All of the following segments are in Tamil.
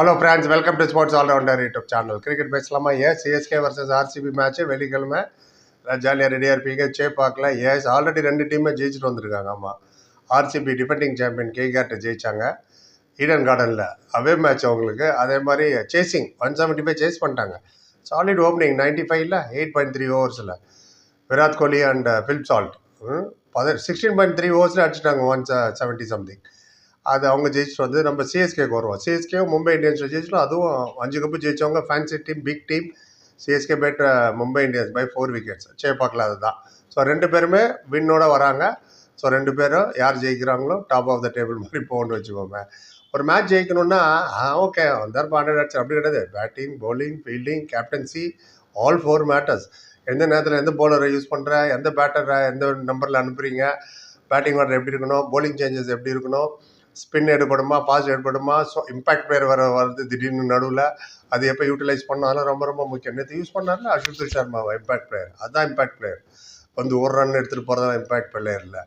Hello friends welcome to sports allrounder YouTube channel cricket பேசலாமா? Yes CSK versus RCB match வெள்ளிக்கிழமை. ஜாலியாக ரெடியாக இருப்பீங்க? பார்க்கலாம் எஸ் ஆல்ரெடி ரெண்டு டீமே ஜெயிச்சுட்டு வந்திருக்காங்க. ஆமாம் ஆர்சிபி டிஃபெண்டிங் சாம்பியன் கேகார்ட்டை ஜெயிச்சாங்க. ஈடன் கார்டனில் அவே மேட்ச் அவங்களுக்கு அதே மாதிரி chasing one seventy five chase பண்ணிட்டாங்க. சாலிட் ஓப்பனிங் நைன்ட்டி ஃபைவ்ல eight point three ஓவர்ஸில் Virat Kohli and Philip Salt பத சிக்ஸ்டீன் பாயிண்ட் த்ரீ ஓவர்ஸில் அடிச்சிட்டாங்க ஒன் செவன்ட்டி சம்திங் அது அவங்க ஜெயிச்சுட்டு வந்து நம்ம சிஎஸ்கேக்கு வருவோம். சிஎஸ்கே மும்பை இந்தியன்ஸ் ஜெயிச்சிட்டோம். அதுவும் அஞ்சு cup ஜெயிச்சவங்க fancy team big team CSK beat Mumbai Indians by four wickets சேப்பாக்கில் அதுதான். ஸோ ரெண்டு பேருமே வின்னோட வராங்க. ஸோ ரெண்டு பேரும் யார் ஜெயிக்கிறாங்களோ டாப் ஆஃப் த டேபிள் மாதிரி போகணும்னு வச்சுக்கோங்க ஒரு மேட்ச் ஜெயிக்கணும்னா ஓகே வந்தார் பாண்டட் அடிச்சு அப்படி கிடையாது. Batting bowling fielding captaincy all four matters எந்த நேரத்தில் எந்த பவுலரை யூஸ் பண்ணுற எந்த பேட்டரை எந்த நம்பரில் அனுப்புகிறீங்க பேட்டிங் ஆர்டர் எப்படி இருக்கணும் பவுலிங் சேஞ்சஸ் எப்படி இருக்கணும் ஸ்பின் எடுபடுமா பாஸ் எடுபடுமா ஸோ இம்பாக்ட் பிளேயர் வர வருது திடீர்னு நடுவில். அது எப்போ யூட்டிலைஸ் பண்ணாலும் அதெல்லாம் ரொம்ப ரொம்ப முக்கியம். நேற்று யூஸ் பண்ணார்ல? அஸ்வித் சர்மாவை இம்பாக்ட் பிளேயர் அதுதான் இம்பாக்ட் பிளேயர் வந்து ஒரு ரன் எடுத்துகிட்டு போகிறதா இம்பாக்ட் பிளேயர் இல்லை.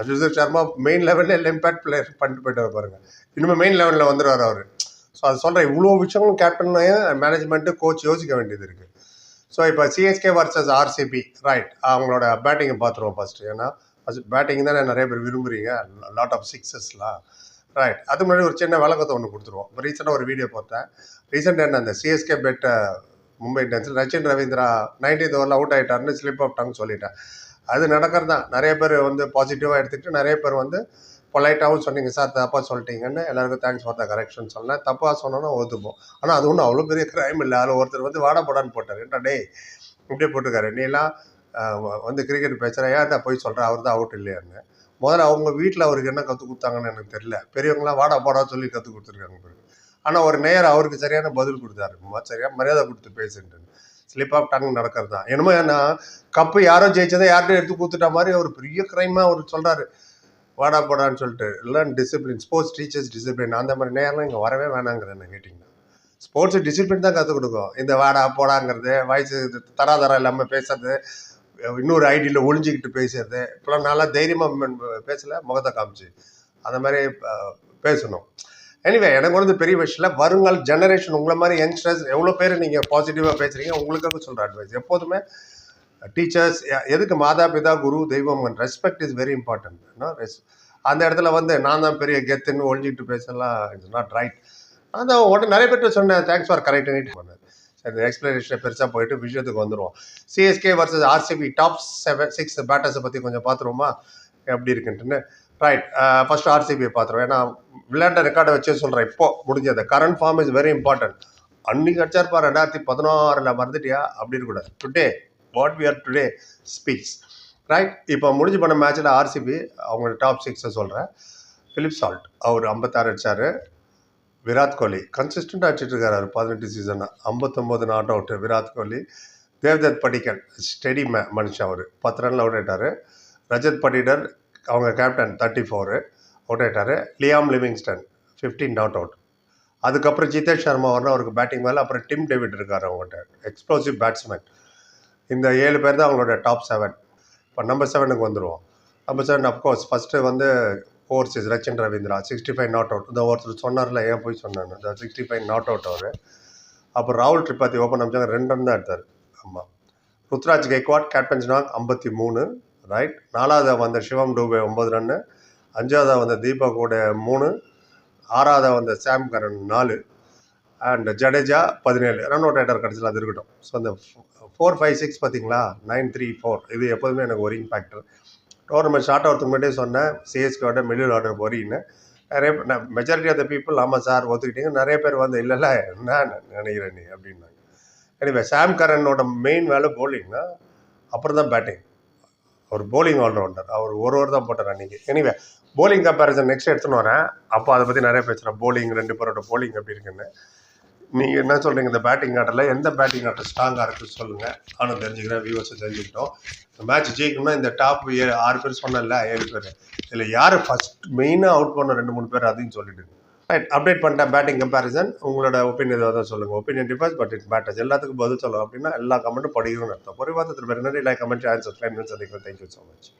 அஸ்வித் சர்மா மெயின் லெவலில் இல்லை இம்பாக்ட் பிளேயர் பண்ணிட்டு போயிட்டு பாருங்க. இனிமேல் மெயின் லெவலில் வந்துடுவார் அவர். ஸோ அது சொல்கிறேன் இவ்வளோ விஷயங்களும் கேப்டன் மேனேஜ்மெண்ட்டு கோச் யோசிக்க வேண்டியது இருக்குது ஸோ இப்போ சிஎஸ்கே வர்சஸ் ஆர்சிபி ரைட் அவங்களோட பேட்டிங்கை பார்த்துருவோம் ஃபஸ்ட்டு ஏன்னா அது பேட்டிங் தானே நிறைய பேர் விரும்புகிறீங்க லாட் ஆஃப் சிக்ஸஸ்லாம் ரைட் அது முன்னாடி ஒரு சின்ன விளக்கத்தை ஒன்று கொடுத்துருவோம். இப்போ ரீசெண்டாக ஒரு வீடியோ பார்த்தேன். ரீசெண்டாக என்ன அந்த சிஎஸ்கே பெட்ட மும்பை இந்தியன்ஸ் ரச்சின் ரவீந்திரா நைன்டீன்த் ஓவரில் அவுட் ஆகிட்டாருன்னு ஸ்லிப் ஆஃப்டாங்கன்னு சொல்லிட்டேன். அது நடக்கிறது தான். நிறைய பேர் வந்து பாசிட்டிவாக எடுத்துகிட்டு நிறைய பேர் வந்து பொலைட்டாகவும் சொன்னீங்க. சார் தப்பாக சொல்லிட்டீங்கன்னு எல்லாருக்கும் தேங்க்ஸ் ஃபார் த கரெக்ஷன் சொன்னேன். தப்பாக சொன்னோன்னா ஒத்துப்போம் ஆனால் அது ஒன்றும் அவ்வளோ பெரிய கிரைம் இல்லை. அதில் ஒருத்தர் வந்து வாடா போடான்னு போட்டார். என்ன டேய் இப்படியே போட்டுக்காரு நீலாம் வந்து கிரிக்கெட் பேசுகிறேன் ஏன் போய் சொல்கிறேன் அவர் தான் அவுட் இல்லையான்னு. முதல்ல அவங்க வீட்டில் அவருக்கு என்ன கற்றுக் கொடுத்தாங்கன்னு எனக்கு தெரியல. பெரியவங்களாம் வாடா போடா சொல்லி கற்றுக் கொடுத்துருக்காங்க பிறகு ஆனால் ஒரு நேயர் அவருக்கு சரியான பதில் கொடுத்தாரு. சரியாக மரியாதை கொடுத்து பேசுன்ட்டு. ஸ்லிப் ஆஃப் டங் நடக்கிறது? தான் என்னமோ என்ன கப்பு யாரோ ஜெயிச்சதை யார்கிட்ட எடுத்து கொடுத்துட்ட மாதிரி ஒரு பெரிய கிரைமாக அவர் சொல்கிறாரு வாடா போடான்னு சொல்லிட்டு. இல்லை டிசிப்ளின் ஸ்போர்ட்ஸ் டீச்சர்ஸ் டிசிப்ளின் அந்த மாதிரி நேரம்லாம் இங்கே வரவே வேணாங்கிறத என்ன கேட்டிங்கன்னா. ஸ்போர்ட்ஸ் டிசிப்ளின் தான் கற்றுக் கொடுக்கும். இந்த வாடா போடாங்கிறது வயசு இது தராதரம் இல்லாமல் பேசுறது இன்னொரு ஐடியில் ஒளிஞ்சிக்கிட்டு பேசுறது இப்போலாம் நல்லா தைரியமாக பேசலை முகத்தை காமிச்சு. அந்த மாதிரி பேசணும். எனிவே எனக்கு வந்து பெரிய விஷயம் வருங்கால ஜெனரேஷன் உங்களை மாதிரி யங்ஸ்டர்ஸ் எவ்வளோ பேர் நீங்கள் பாசிட்டிவாக பேசுகிறீங்க உங்களுக்காக சொல்கிற அட்வைஸ் எப்போதுமே டீச்சர்ஸ் எதுக்கு மாதா பிதா குரு தெய்வம் ரெஸ்பெக்ட் இஸ் வெரி இம்பார்ட்டன்ட் அந்த இடத்துல வந்து நான் தான் பெரிய கெத்துன்னு ஒழிஞ்சிக்கிட்டு பேசலாம் இட்ஸ் நாட் ரைட் அதான் உடனே நிறைய பேர்ட்ட சொன்னேன் தேங்க்ஸ் ஃபார் கரெக்ட் பண்ணேன் அந்த எக்ஸ்பிளனேஷனை பெருசாக போயிட்டு விஷயத்துக்கு வந்துடுவோம் CSK versus RCB top seven six பேட்டர்ஸை பற்றி கொஞ்சம் பார்த்துருவோமா எப்படி இருக்குன்ட்டுன்னு. ரைட் ஃபர்ஸ்ட் ஆர்சிபியை பார்த்துருவோம் ஏன்னா விளையாண்ட ரெக்கார்டை வச்சே சொல்கிறேன் இப்போ முடிஞ்சது. Current form is very important அன்னைக்கு அடிச்சார்ப்பா ரெண்டாயிரத்தி பதினாறில் மறந்துட்டியா? அப்படி இருக்கக்கூடாது. Today what we are today speaks right இப்போ முடிஞ்சு பண்ண மேட்ச்சில் ஆர்சிபி அவங்களோட டாப் சிக்ஸை சொல்கிறேன் பிலிப் சால்ட் அவர் ஐம்பத்தாறு அடித்தார் விராட் கோலி. கன்சிஸ்டண்டாக அடிச்சிட்டு இருக்காரு பதினெட்டு சீசனாக ஐம்பத்தொம்போது not out Virat Kohli Devdutt Padikkal steady மே மனுஷன் அவர். பத்து ரனில் அவுட் ஆயிட்டாரு. ரஜத் படிடர் அவங்க கேப்டன் தேர்ட்டி ஃபோரு அவுட் ஆயிட்டாரு. Liam Livingstone fifteen not out அதுக்கப்புறம் ஜிதேஷ் சர்மா வரணும். அவருக்கு பேட்டிங் மேலே. அப்புறம் டிம் டேவிட் இருக்கார் அவங்கள்ட்ட எக்ஸ்ப்ளோசிவ் பேட்ஸ்மேன் இந்த ஏழு பேர் தான் அவங்களோட டாப் செவன் இப்போ நம்பர் செவனுக்கு வந்துடுவோம் number seven of course first வந்து overseas Rachin Ravindra sixty five not out இந்த ஒருத்தர் சொன்னார்ல ஏன் போய் சொன்னாங்க இந்த சிக்ஸ்டி ஃபைவ் நாட் அவுட் அவர். அப்புறம் ராகுல் திரிபாதி ஓப்பன் அமைச்சாங்க ரெண்டு ரன் தான் எடுத்தார். ஆமாம் ருத்ராஜ் கெக்வாட் கேப்டன்ஸ் நாக் ஐம்பத்தி மூணு ரைட் நாலாவதாக வந்த சிவம் டூபே ஒம்பது ரன்னு அஞ்சாவதாக வந்த தீபக் கூட மூணு ஆறாவதாக வந்த சாம் கரன் நாலு அண்ட் ஜடேஜா பதினேழு. ரன் அவுட் ஆகிட்டார் கடைசியில் அது இருக்கட்டும். ஸோ அந்த ஃபோர் ஃபைவ் சிக்ஸ் பார்த்தீங்களா நைன் த்ரீ ஃபோர் இது எப்போதுமே எனக்கு ஒரு ஃபேக்டர் டோர்னமெண்ட் ஸ்டார்ட் ஆகிறதுக்கு முன்னாடியே சொன்னேன் சிஎஸ்கேவோட மிடில் ஆர்டர் போறீங்கன்னு நிறைய மெஜாரிட்டி ஆஃப் த பீப்புள் ஆமாம் சார் ஒத்துக்கிட்டீங்க நிறைய பேர் வந்து இல்லைல்ல என்ன நினைக்கிறேன் நீ அப்படின்னாங்க எனிவே சாம் கரனோட மெயின் வேலை போலிங்னா அப்புறம் தான் பேட்டிங் அவர் போலிங் ஆல்ரவுண்டர் அவர் ஒரு ஓவர் தான் போட்டார் அன்றைக்கி எனிவே போலிங் கம்பேரிசன் நெக்ஸ்ட் எடுத்துன்னு வரேன். அப்போ அதை பற்றி நிறைய பேசுகிறேன் போலிங் ரெண்டு பேரோட போலிங் எப்படி இருக்குன்னு. நீங்கள் என்ன சொல்கிறீங்க இந்த பேட்டிங் ஆர்டரில் எந்த பேட்டிங் ஆர்டர் ஸ்ட்ராங்காக இருக்குன்னு சொல்லுங்கள் நானும் தெரிஞ்சுக்கிறேன் வியூவர்ஸை தெரிஞ்சுக்கிட்டோம். இந்த மேட்ச் ஜெயிக்கணும்னா இந்த டாப் ஏ ஆறு பேர் சொன்னேன்ல ஏழு பேர். இதில் யார் ஃபஸ்ட் மெயினாக அவுட் பண்ண ரெண்டு மூணு பேர் அதையும் சொல்லிவிடுங்க ரைட் அப்டேட் பண்ணிட்டேன் பேட்டிங் கம்பேரிசன் உங்களோட ஒப்பீனியன் ஏதாவது சொல்லுங்கள் opinion differs but it matters எல்லாத்துக்கும் பதில் சொல்லணும் அப்படின்னா எல்லா கமெண்ட்டும் படிக்கணும்னு அர்த்தம். ஒரு வாரத்தில் நிறைய like comment answer five minutes அதிகம் தேங்க்யூ ஸோ மச்